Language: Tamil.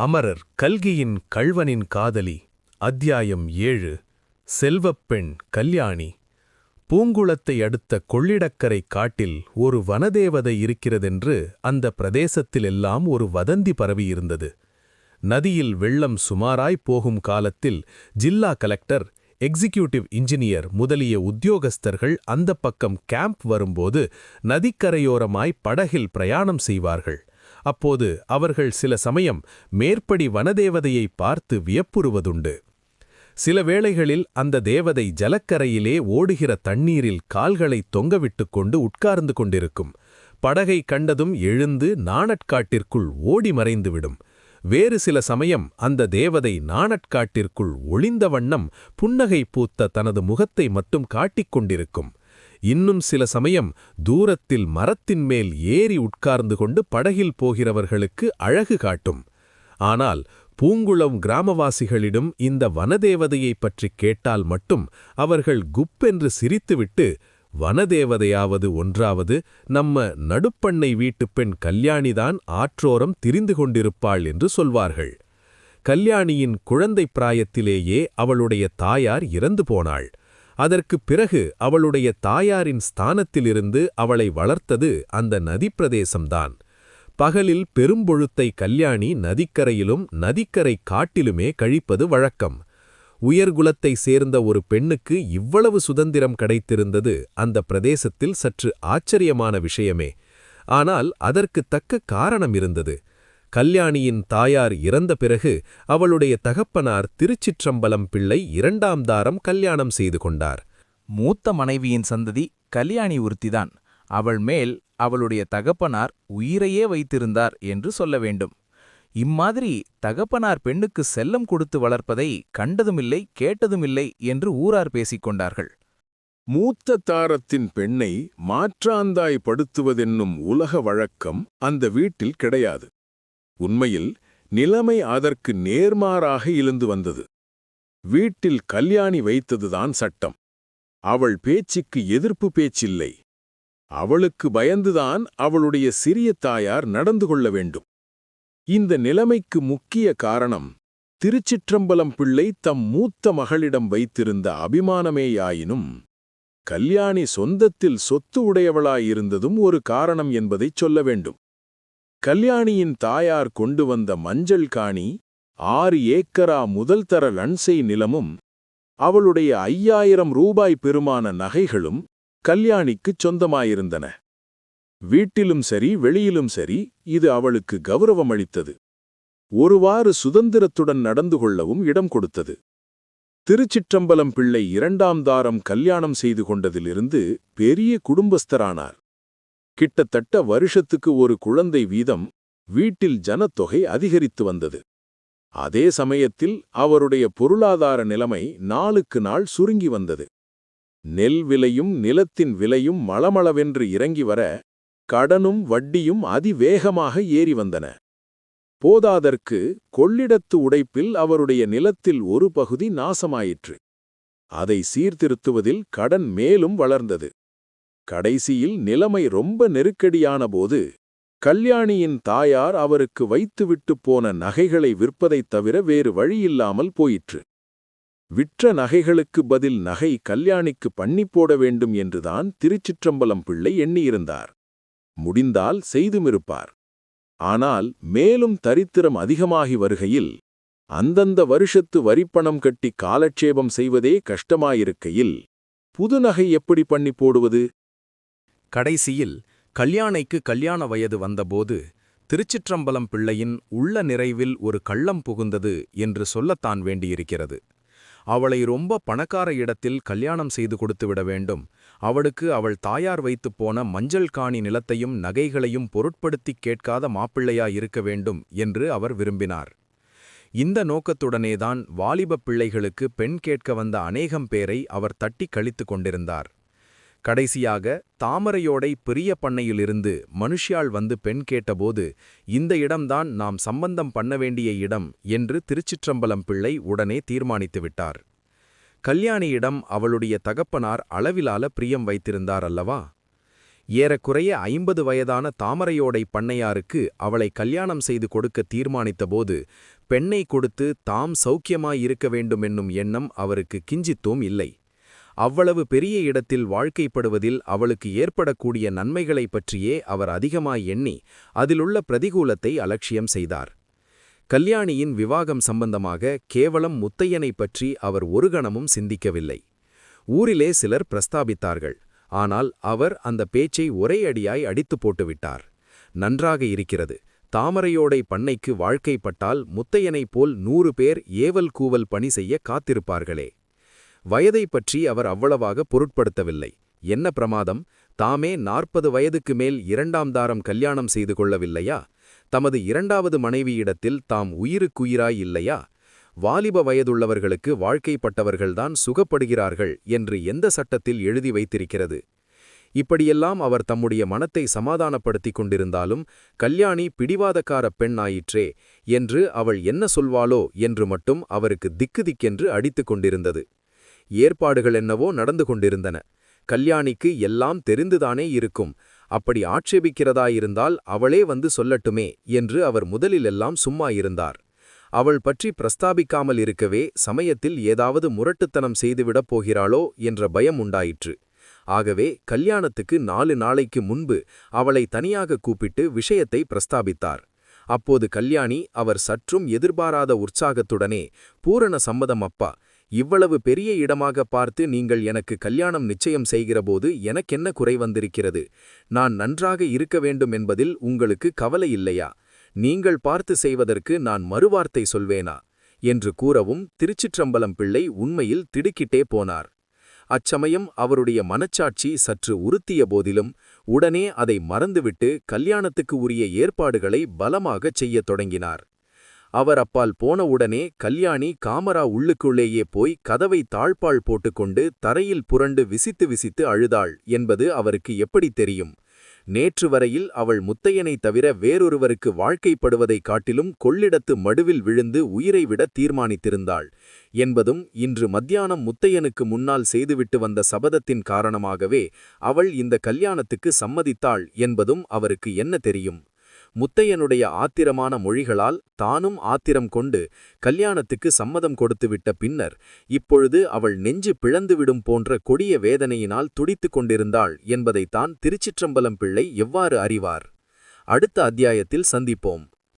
அமரர் கல்கியின் கள்வனின் காதலி அத்தியாயம் ஏழு செல்வப்பெண் கல்யாணி. பூங்குளத்தை அடுத்த கொள்ளிடக்கரை காட்டில் ஒரு வனதேவதை இருக்கிறதென்று அந்த பிரதேசத்திலெல்லாம் ஒரு வதந்தி பரவியிருந்தது. நதியில் வெள்ளம் சுமாராய் போகும் காலத்தில் ஜில்லா கலெக்டர் எக்ஸிக்யூட்டிவ் இன்ஜினியர் முதலிய உத்தியோகஸ்தர்கள் அந்தப் பக்கம் கேம்ப் வரும்போது நதிக்கரையோரமாய் படகில் பிரயாணம் செய்வார்கள். அப்போது அவர்கள் சில சமயம் மேற்படி வனதேவதையை பார்த்து வியப்புறுவதுண்டு. சில வேளைகளில் அந்த தேவதை ஜலக்கரையிலே ஓடுகிற தண்ணீரில் கால்களை தொங்கவிட்டுக் கொண்டு உட்கார்ந்து கொண்டிருக்கும். படகை கண்டதும் எழுந்து நாணற்காட்டிற்குள் ஓடி மறைந்துவிடும். வேறு சில சமயம் அந்த தேவதை நாணட்காட்டிற்குள் ஒளிந்த வண்ணம் புன்னகை பூத்த தனது முகத்தை மட்டும் காட்டிக் கொண்டிருக்கும். இன்னும் சில சமயம் தூரத்தில் மரத்தின் மேல் ஏறி உட்கார்ந்து கொண்டு படகில் போகிறவர்களுக்கு அழகு காட்டும். ஆனால் பூங்குளம் கிராமவாசிகளிடம் இந்த வனதேவதையைப் பற்றிக் கேட்டால் மட்டும் அவர்கள் குப்பென்று சிரித்துவிட்டு வனதேவதையாவது ஒன்றாவது நம்ம நடுப்பண்ணை வீட்டுப் பெண் கல்யாணிதான் ஆற்றோரம் திரிந்து கொண்டிருப்பாள் என்று சொல்வார்கள். கல்யாணியின் குழந்தை பிராயத்திலேயே அவளுடைய தாயார் இறந்து போனாள். அதற்குப் பிறகு அவளுடைய தாயாரின் ஸ்தானத்திலிருந்து அவளை வளர்த்தது அந்த நதிப்பிரதேசம்தான். பகலில் பெரும்பொழுத்தை கல்யாணி நதிக்கரையிலும் நதிக்கரை காட்டிலுமே கழிப்பது வழக்கம். உயர்குலத்தை சேர்ந்த ஒரு பெண்ணுக்கு இவ்வளவு சுதந்திரம் கிடைத்திருந்தது அந்த பிரதேசத்தில் சற்று ஆச்சரியமான விஷயமே. ஆனால் அதற்கு தக்க காரணம் இருந்தது. கல்யாணியின் தாயார் இறந்த பிறகு அவளுடைய தகப்பனார் திருச்சிற்றம்பலம் பிள்ளை இரண்டாம் தாரம் கல்யாணம் செய்து கொண்டார். மூத்த மனைவியின் சந்ததி கல்யாணி உறுத்திதான் அவள் மேல் அவளுடைய தகப்பனார் உயிரையே வைத்திருந்தார் என்று சொல்ல வேண்டும். இம்மாதிரி தகப்பனார் பெண்ணுக்கு செல்லம் கொடுத்து வளர்ப்பதை கண்டதுமில்லை கேட்டதுமில்லை என்று ஊரார் பேசிக் கொண்டார்கள். மூத்த தாரத்தின் பெண்ணை மாற்றாந்தாய் படுத்துவதென்னும் உலக வழக்கம் அந்த வீட்டில் கிடையாது. உண்மையில் நிலைமை அதற்கு நேர்மாறாக இழுந்து வந்தது. வீட்டில் கல்யாணி வைத்ததுதான் சட்டம். அவள் பேச்சுக்கு எதிர்ப்பு பேச்சில்லை. அவளுக்கு பயந்துதான் அவளுடைய சிறிய தாயார் நடந்து கொள்ள வேண்டும். இந்த நிலைமைக்கு முக்கிய காரணம் திருச்சிற்றம்பலம் பிள்ளை தம் மூத்த மகளிடம் வைத்திருந்த அபிமானமேயாயினும் கல்யாணி சொந்தத்தில் சொத்து உடையவளாயிருந்ததும் ஒரு காரணம் என்பதைச் சொல்ல வேண்டும். கல்யாணியின் தாயார் கொண்டு வந்த மஞ்சள் காணி ஆறு ஏக்கரா முதல் தர லன்சை நிலமும் அவளுடைய ஐயாயிரம் ரூபாய் பெருமான நகைகளும் கல்யாணிக்குச் சொந்தமாயிருந்தன. வீட்டிலும் சரி வெளியிலும் சரி இது அவளுக்கு கௌரவமளித்தது. ஒருவாறு சுதந்திரத்துடன் நடந்து கொள்ளவும் இடம் கொடுத்தது. திருச்சிற்றம்பலம் பிள்ளை இரண்டாம் தாரம் கல்யாணம் செய்து கொண்டதிலிருந்து பெரிய குடும்பஸ்தரானார். கிட்டத்தட்ட வருஷத்துக்கு ஒரு குழந்தை வீதம் வீட்டில் ஜனத்தொகை அதிகரித்து வந்தது. அதே சமயத்தில் அவருடைய பொருளாதார நிலைமை நாளுக்கு நாள் சுருங்கி வந்தது. நெல் விலையும் நிலத்தின் விலையும் மளமளவென்று இறங்கி வர கடனும் வட்டியும் அதிவேகமாக ஏறி வந்தன. போதாதற்கு கொள்ளிடத்து உடைப்பில் அவருடைய நிலத்தில் ஒரு பகுதி நாசமாயிற்று. அதை சீர்திருத்துவதில் கடன் மேலும் வளர்ந்தது. கடைசியில் நிலைமை ரொம்ப நெருக்கடியான போது கல்யாணியின் தாயார் அவருக்கு வைத்துவிட்டு போன நகைகளை விற்பதைத் தவிர வேறு வழியில்லாமல் போயிற்று. விற்ற நகைகளுக்கு பதில் நகை கல்யாணிக்கு பண்ணி போட வேண்டும் என்றுதான் திருச்சிற்றம்பலம் பிள்ளை எண்ணியிருந்தார். முடிந்தால் செய்துமிருப்பார். ஆனால் மேலும் தரித்திரம் அதிகமாகி வருகையில் அந்தந்த வருஷத்து வரிப்பணம் கட்டி காலட்சேபம் செய்வதே கஷ்டமாயிருக்கையில் புது நகை எப்படி பண்ணி போடுவது? கடைசியில் கல்யாணைக்கு கல்யாண வயது வந்தபோது திருச்சிற்றம்பலம் பிள்ளையின் உள்ள நிறைவில் ஒரு கள்ளம் புகுந்தது என்று சொல்லத்தான் வேண்டியிருக்கிறது. அவளை ரொம்ப பணக்கார இடத்தில் கல்யாணம் செய்து கொடுத்துவிட வேண்டும். அவளுக்கு அவள் தாயார் வைத்துப் போன மஞ்சள் காணி நிலத்தையும் நகைகளையும் பொருட்படுத்திக் கேட்காத மாப்பிள்ளையா இருக்க வேண்டும் என்று அவர் விரும்பினார். இந்த நோக்கத்துடனேதான் வாலிபப் பிள்ளைகளுக்கு பெண் கேட்க வந்த அநேகம் பேரை அவர் தட்டி கழித்து கொண்டிருந்தார். கடைசியாக தாமரையோடை பெரிய பண்ணையிலிருந்து மனுஷ்யாள் வந்து பெண் கேட்டபோது இந்த இடம்தான் நாம் சம்பந்தம் பண்ண வேண்டிய இடம் என்று திருச்சிற்றம்பலம் பிள்ளை உடனே தீர்மானித்து விட்டார். கல்யாணியிடம் அவளுடைய தகப்பனார் அளவிலால பிரியம் வைத்திருந்தார் அல்லவா? ஏறக்குறைய ஐம்பது வயதான தாமரையோடை பண்ணையாருக்கு அவளை கல்யாணம் செய்து கொடுக்க தீர்மானித்தபோது பெண்ணை கொடுத்து தாம் சௌக்கியமாயிருக்க வேண்டுமென்னும் எண்ணம் அவருக்கு கிஞ்சித்தும் இல்லை. அவ்வளவு பெரிய இடத்தில் வாழ்க்கைப்படுவதில் அவளுக்கு ஏற்படக்கூடிய நன்மைகளைப் பற்றியே அவர் அதிகமாய் எண்ணி அதிலுள்ள பிரதிகூலத்தை அலட்சியம் செய்தார். கல்யாணியின் விவாகம் சம்பந்தமாக கேவலம் முத்தையனைப் பற்றி அவர் ஒரு கணமும் சிந்திக்கவில்லை. ஊரிலே சிலர் பிரஸ்தாபித்தார்கள் ஆனால் அவர் அந்த பேச்சை ஒரே அடியாய் அடித்து போட்டுவிட்டார். நன்றாக இருக்கிறது தாமரையோடை பண்ணைக்கு வாழ்க்கைப்பட்டால் முத்தையனைப் போல் நூறு பேர் ஏவல் கூவல் பணி செய்ய காத்திருப்பார்களே. வயதை பற்றி அவர் அவ்வளவாக பொருட்படுத்தவில்லை. என்ன பிரமாதம்? தாமே நாற்பது வயதுக்கு மேல் இரண்டாம் தாரம் கல்யாணம் செய்து கொள்ளவில்லையா? தமது இரண்டாவது மனைவியிடத்தில் தாம் உயிருக்குயிராய் இல்லையா? வாலிப வயதுள்ளவர்களுக்கு வாழ்க்கைப்பட்டவர்கள்தான் சுகப்படுகிறார்கள் என்று எந்த சட்டத்தில் எழுதி வைத்திருக்கிறது? இப்படியெல்லாம் அவர் தம்முடைய மனத்தை சமாதானப்படுத்திக் கொண்டிருந்தாலும் கல்யாணி பிடிவாதக்கார பெண் ஆயிற்றே என்று அவள் என்ன சொல்வாளோ என்று மட்டும் அவருக்கு திக்கு திக்கென்று அடித்துக் கொண்டிருந்தது. ஏற்பாடுகள் என்னவோ நடந்து கொண்டிருந்தன. கல்யாணிக்கு எல்லாம் தெரிந்துதானே இருக்கும். அப்படி ஆட்சேபிக்கிறதாயிருந்தால் அவளே வந்து சொல்லட்டுமே என்று அவர் முதலிலெல்லாம் சும்மா இருந்தார். அவள் பற்றி பிரஸ்தாபிக்காமல் இருக்கவே சமயத்தில் ஏதாவது முரட்டுத்தனம் செய்துவிடப் போகிறாளோ என்ற பயம் உண்டாயிற்று. ஆகவே கல்யாணத்துக்கு நாலு நாளைக்கு முன்பு அவளை தனியாக கூப்பிட்டு விஷயத்தை பிரஸ்தாபித்தார். அப்போது கல்யாணி அவர் சற்றும் எதிர்பாராத உற்சாகத்துடனே பூரண சம்மதம் அப்பா இவ்வளவு பெரிய இடமாக பார்த்து நீங்கள் எனக்கு கல்யாணம் நிச்சயம் செய்கிறபோது எனக்கென்ன குறை வந்திருக்கிறது? நான் நன்றாக இருக்க வேண்டும் என்பதில் உங்களுக்கு கவலை இல்லையா? நீங்கள் பார்த்து செய்வதற்கு நான் மறுவார்த்தை சொல்வேனா? என்று கூறவும் திருச்சிற்றம்பலம் பிள்ளை உண்மையில் திடுக்கிட்டே போனார். அச்சமயம் அவருடைய மனச்சாட்சி சற்று உறுத்திய போதிலும் உடனே அதை மறந்துவிட்டு கல்யாணத்துக்கு உரிய ஏற்பாடுகளை பலமாகச் செய்யத் தொடங்கினார். அவர் அப்பால் போனவுடனே கல்யாணி காமரா உள்ளுக்குள்ளேயே போய் கதவை தாழ்பால் போட்டுக்கொண்டு தரையில் புரண்டு விசித்து விசித்து அழுதாள் என்பது அவருக்கு எப்படி தெரியும்? நேற்று வரையில் அவள் முத்தையனை தவிர வேறொருவருக்கு வாழ்க்கைப்படுவதைக் காட்டிலும் கொள்ளிடத்து மடுவில் விழுந்து உயிரை விட தீர்மானித்திருந்தாள் என்பதும் இன்று மத்தியானம் முத்தையனுக்கு முன்னால் செய்துவிட்டு வந்த சபதத்தின் காரணமாகவே அவள் இந்த கல்யாணத்துக்கு சம்மதித்தாள் என்பதும் அவருக்கு என்ன தெரியும்? முத்தையனுடைய ஆத்திரமான மொழிகளால் தானும் ஆத்திரம் கொண்டு கல்யாணத்துக்கு சம்மதம் கொடுத்துவிட்ட பின்னர் இப்பொழுது அவள் நெஞ்சு பிளந்துவிடும் போன்ற கொடிய வேதனையினால் துடித்துக் கொண்டிருந்தாள் என்பதைத்தான் திருச்சிற்றம்பலம் பிள்ளை எவ்வாறு அறிவார்? அடுத்த அத்தியாயத்தில் சந்திப்போம்.